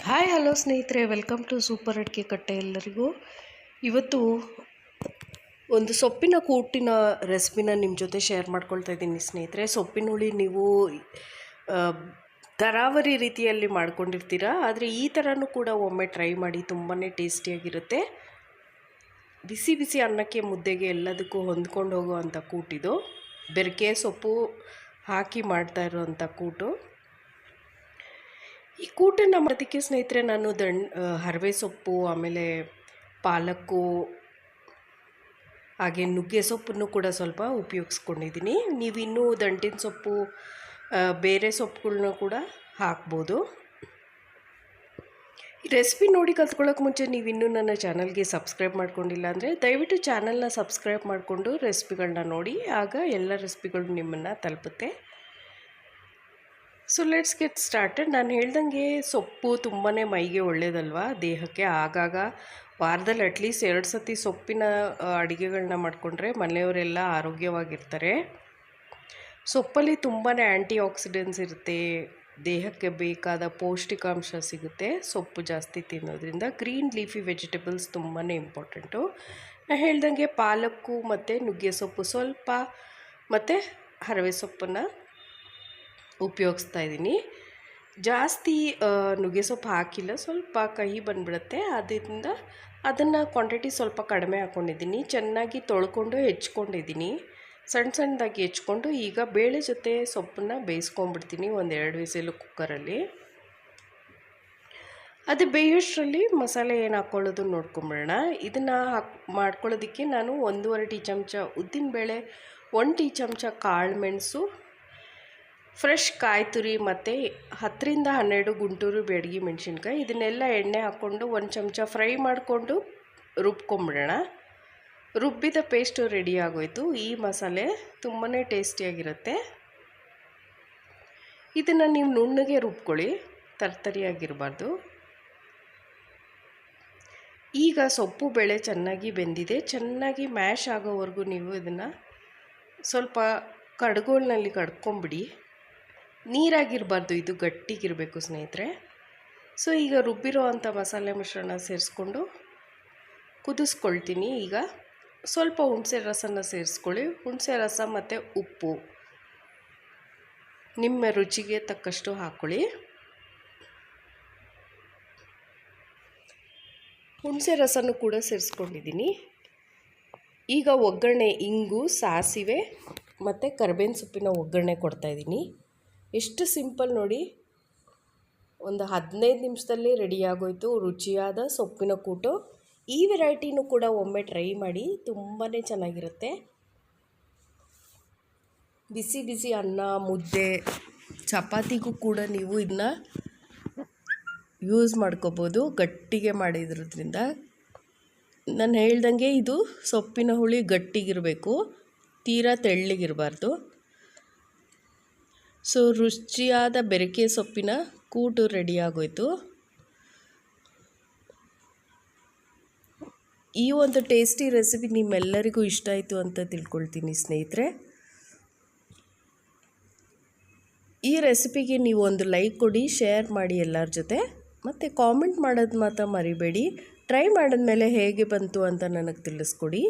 Hi, hello ಸ್ನೇಹಿತರೆ. Welcome to super Adike Katte ಎಲ್ಲರಿಗೂ. ಇವತ್ತು ಒಂದು ಸೊಪ್ಪಿನ ಕೂಟಿನ ರೆಸಿಪಿನ ನಿಮ್ಮ ಜೊತೆ ಶೇರ್ ಮಾಡ್ಕೊಳ್ತಾ ಇದ್ದೀನಿ ಸ್ನೇಹಿತರೆ. ಸೊಪ್ಪಿನ ಹುಳಿ ನೀವು ತರಾವರಿ ರೀತಿಯಲ್ಲಿ ಮಾಡ್ಕೊಂಡಿರ್ತೀರಾ? ಆದರೆ ಈ ಥರನೂ ಕೂಡ ಒಮ್ಮೆ ಟ್ರೈ ಮಾಡಿ ತುಂಬಾ ಟೇಸ್ಟಿಯಾಗಿರುತ್ತೆ. ಬಿಸಿ ಬಿಸಿ ಅನ್ನಕ್ಕೆ ಮುದ್ದೆಗೆ ಎಲ್ಲದಕ್ಕೂ ಹೊಂದ್ಕೊಂಡು ಹೋಗುವಂಥ ಕೂಟಿದು ಬೆರಕೆ ಸೊಪ್ಪು ಹಾಕಿ ಮಾಡ್ತಾ ಇರೋವಂಥ ಕೂಟು. ಈ ಕೂಟನ್ನು ಮಾಡೋದಕ್ಕೆ ಸ್ನೇಹಿತರೆ ನಾನು ಆ, ಹರವೆ ಸೊಪ್ಪು ಆಮೇಲೆ ಪಾಲಕ್ಕು ಹಾಗೆ ನುಗ್ಗೆ ಸೊಪ್ಪನ್ನು ಕೂಡ ಸ್ವಲ್ಪ ಉಪಯೋಗಿಸ್ಕೊಂಡಿದ್ದೀನಿ. ನೀವು ಇನ್ನೂ ದಂಟಿನ ಸೊಪ್ಪು ಬೇರೆ ಸೊಪ್ಪುಗಳನ್ನ ಕೂಡ ಹಾಕ್ಬೋದು. ಈ ರೆಸಿಪಿ ನೋಡಿ ಕಲ್ತ್ಕೊಳ್ಳೋಕೆ ಮುಂಚೆ ನೀವು ಇನ್ನೂ ನನ್ನ ಚಾನಲ್ಗೆ ಸಬ್ಸ್ಕ್ರೈಬ್ ಮಾಡ್ಕೊಂಡಿಲ್ಲ ಅಂದರೆ ದಯವಿಟ್ಟು ಚಾನಲ್ನ ಸಬ್ಸ್ಕ್ರೈಬ್ ಮಾಡಿಕೊಂಡು ರೆಸಿಪಿಗಳನ್ನ ನೋಡಿ. ಆಗ ಎಲ್ಲ ರೆಸಿಪಿಗಳು ನಿಮ್ಮನ್ನು ತಲುಪುತ್ತೆ. ಸೊ ಲೆಟ್ಸ್ ಗೆಟ್ ಸ್ಟಾರ್ಟೆಡ್ ನಾನು ಹೇಳ್ದಂಗೆ ಸೊಪ್ಪು ತುಂಬಾ ಮೈಗೆ ಒಳ್ಳೇದಲ್ವಾ? ದೇಹಕ್ಕೆ ಆಗಾಗ ವಾರದಲ್ಲಿ ಅಟ್ಲೀಸ್ಟ್ ಎರಡು ಸತಿ ಸೊಪ್ಪಿನ ಅಡುಗೆಗಳನ್ನ ಮಾಡಿಕೊಂಡ್ರೆ ಮನೆಯವರೆಲ್ಲ ಆರೋಗ್ಯವಾಗಿರ್ತಾರೆ. ಸೊಪ್ಪಲ್ಲಿ ತುಂಬಾ ಆ್ಯಂಟಿ ಆಕ್ಸಿಡೆಂಟ್ಸ್ ಇರುತ್ತೆ. ದೇಹಕ್ಕೆ ಬೇಕಾದ ಪೌಷ್ಟಿಕಾಂಶ ಸಿಗುತ್ತೆ. ಸೊಪ್ಪು ಜಾಸ್ತಿ ತಿನ್ನೋದ್ರಿಂದ ಗ್ರೀನ್ ಲೀಫಿ ವೆಜಿಟೇಬಲ್ಸ್ ತುಂಬಾ ಇಂಪಾರ್ಟೆಂಟು ನಾನು ಹೇಳ್ದಂಗೆ ಪಾಲಕ್ಕು ಮತ್ತು ನುಗ್ಗೆ ಸೊಪ್ಪು ಸ್ವಲ್ಪ, ಮತ್ತು ಹರವೆ ಸೊಪ್ಪನ್ನು ಉಪಯೋಗಿಸ್ತಾ ಇದ್ದೀನಿ. ಜಾಸ್ತಿ ನುಗ್ಗೆ ಸೊಪ್ಪು ಹಾಕಿಲ್ಲ. ಸ್ವಲ್ಪ ಕಹಿ ಬಂದ್ಬಿಡುತ್ತೆ. ಅದರಿಂದ ಅದನ್ನು ಕ್ವಾಂಟಿಟಿ ಸ್ವಲ್ಪ ಕಡಿಮೆ ಹಾಕ್ಕೊಂಡಿದ್ದೀನಿ ಚೆನ್ನಾಗಿ ತೊಳ್ಕೊಂಡು ಹೆಚ್ಕೊಂಡಿದ್ದೀನಿ. ಸಣ್ಣ ಸಣ್ಣದಾಗಿ ಹೆಚ್ಕೊಂಡು ಈಗ ಬೇಳೆ ಜೊತೆ ಸೊಪ್ಪನ್ನು ಬೇಯಿಸ್ಕೊಂಡ್ಬಿಡ್ತೀನಿ ಒಂದು ಎರಡು ವಿಸಿಲು ಕುಕ್ಕರಲ್ಲಿ. ಅದು ಬೇಯೋಷ್ಟರಲ್ಲಿ ಮಸಾಲೆ ಏನು ಹಾಕ್ಕೊಳ್ಳೋದು ನೋಡ್ಕೊಂಬಿಡೋಣ. ಇದನ್ನು ಹಾಕ್, ಮಾಡ್ಕೊಳ್ಳೋದಕ್ಕೆ ನಾನು ಒಂದೂವರೆ ಟೀ ಚಮಚ ಉದ್ದಿನಬೇಳೆ ಒಂದು ಟೀ ಚಮಚ ಕಾಳು ಮೆಣಸು ಫ್ರೆಶ್ ಕಾಯಿ ತುರಿ ಮತ್ತು ಹತ್ತರಿಂದ ಹನ್ನೆರಡು ಗುಂಟೂರು ಬೇಡಗಿ ಮೆಣಸಿನ್ಕಾಯಿ. ಇದನ್ನೆಲ್ಲ ಎಣ್ಣೆ ಹಾಕ್ಕೊಂಡು ಒಂದು ಚಮಚ ಫ್ರೈ ಮಾಡಿಕೊಂಡು ರುಬ್ಕೊಂಬಿಡೋಣ. ರುಬ್ಬಿದ ಪೇಸ್ಟು ರೆಡಿ ಆಗೋಯ್ತು. ಈ ಮಸಾಲೆ ತುಂಬಾ ಟೇಸ್ಟಿಯಾಗಿರುತ್ತೆ. ಇದನ್ನು ನೀವು ನುಣ್ಣಗೆ ರುಬ್ಕೊಳ್ಳಿ. ತರ್ತರಿಯಾಗಿರಬಾರ್ದು. ಈಗ ಸೊಪ್ಪು ಬೇಳೆ ಚೆನ್ನಾಗಿ ಬೆಂದಿದೆ. ಚೆನ್ನಾಗಿ ಮ್ಯಾಶ್ ಆಗೋವರೆಗೂ ನೀವು ಇದನ್ನು ಸ್ವಲ್ಪ ಕಡ್ಗೋಲ್ನಲ್ಲಿ ಕಡ್ಕೊಂಬಿಡಿ. ನೀರಾಗಿರಬಾರ್ದು, ಇದು ಗಟ್ಟಿಗಿರಬೇಕು ಸ್ನೇಹಿತರೆ. ಸೊ ಈಗ ರುಬ್ಬಿರೋ ಅಂಥ ಮಸಾಲೆ ಮಿಶ್ರಣ ಸೇರಿಸ್ಕೊಂಡು ಕುದಿಸ್ಕೊಳ್ತೀನಿ ಈಗ. ಸ್ವಲ್ಪ ಹುಣಸೆ ರಸನ ಸೇರಿಸ್ಕೊಳ್ಳಿ. ಹುಣಸೆ ರಸ ಮತ್ತು ಉಪ್ಪು. ನಿಮ್ಮ ರುಚಿಗೆ ತಕ್ಕಷ್ಟು ಹಾಕ್ಕೊಳ್ಳಿ ಹುಣಸೆ ರಸನೂ ಕೂಡ ಸೇರಿಸ್ಕೊಂಡಿದ್ದೀನಿ. ಈಗ ಒಗ್ಗರಣೆ, ಇಂಗು, ಸಾಸಿವೆ ಮತ್ತು ಕರ್ಬೇವಿನ ಸೊಪ್ಪಿನ ಒಗ್ಗರಣೆ ಕೊಡ್ತಾಯಿದ್ದೀನಿ ಎಷ್ಟು ಸಿಂಪಲ್ ನೋಡಿ. ಒಂದು ಹದಿನೈದು ನಿಮಿಷದಲ್ಲಿ ರೆಡಿಯಾಗೋಯಿತು ರುಚಿಯಾದ ಸೊಪ್ಪಿನ ಕೂಟು. ಈ ವೆರೈಟಿನೂ ಕೂಡ ಒಮ್ಮೆ ಟ್ರೈ ಮಾಡಿ ತುಂಬಾ ಚೆನ್ನಾಗಿರುತ್ತೆ. ಬಿಸಿ ಬಿಸಿ ಅನ್ನ, ಮುದ್ದೆ, ಚಪಾತಿಗೂ ಕೂಡ ನೀವು ಇದನ್ನ ಯೂಸ್ ಮಾಡ್ಕೋಬೋದು, ಗಟ್ಟಿಗೆ ಮಾಡಿದ್ರದ್ರಿಂದ ನಾನು ಹೇಳ್ದಂಗೆ ಇದು ಸೊಪ್ಪಿನ ಹುಳಿ ಗಟ್ಟಿಗಿರಬೇಕು, ತೀರಾ ತೆಳ್ಳಗಿರಬಾರ್ದು. ಸೊ ರುಚಿಯಾದ ಬೆರಕೆ ಸೊಪ್ಪಿನ ಕೂಟು ರೆಡಿಯಾಗೋಯಿತು ಈ ಒಂದು ಟೇಸ್ಟಿ ರೆಸಿಪಿ ನಿಮ್ಮೆಲ್ಲರಿಗೂ ಇಷ್ಟ ಆಯಿತು ಅಂತ ತಿಳ್ಕೊಳ್ತೀನಿ ಸ್ನೇಹಿತರೆ. ಈ ರೆಸಿಪಿಗೆ ನೀವು ಒಂದು ಲೈಕ್ ಕೊಡಿ ಶೇರ್ ಮಾಡಿ ಎಲ್ಲರ ಜೊತೆ. ಮತ್ತು ಕಾಮೆಂಟ್ ಮಾಡೋದು ಮಾತ್ರ ಮರಿಬೇಡಿ. ಟ್ರೈ ಮಾಡಿದ್ಮೇಲೆ ಹೇಗೆ ಬಂತು ಅಂತ ನನಗೆ ತಿಳಿಸ್ಕೊಡಿ.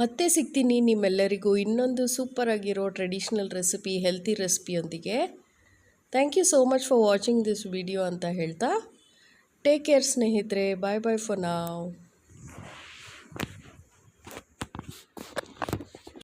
ಮತ್ತೆ ಸಿಗ್ತೀನಿ ನಿಮ್ಮೆಲ್ಲರಿಗೂ ಇನ್ನೊಂದು ಸೂಪರ್ ಆಗಿರೋ traditional recipe healthy ರೆಸಿಪಿಯೊಂದಿಗೆ thank you so much for watching this video ಅಂತ ಹೇಳ್ತಾ. ಟೇಕ್ ಕೇರ್ ಸ್ನೇಹಿತರೆ. ಬಾಯ್ ಬಾಯ್ ಫಾರ್ ನಾವ್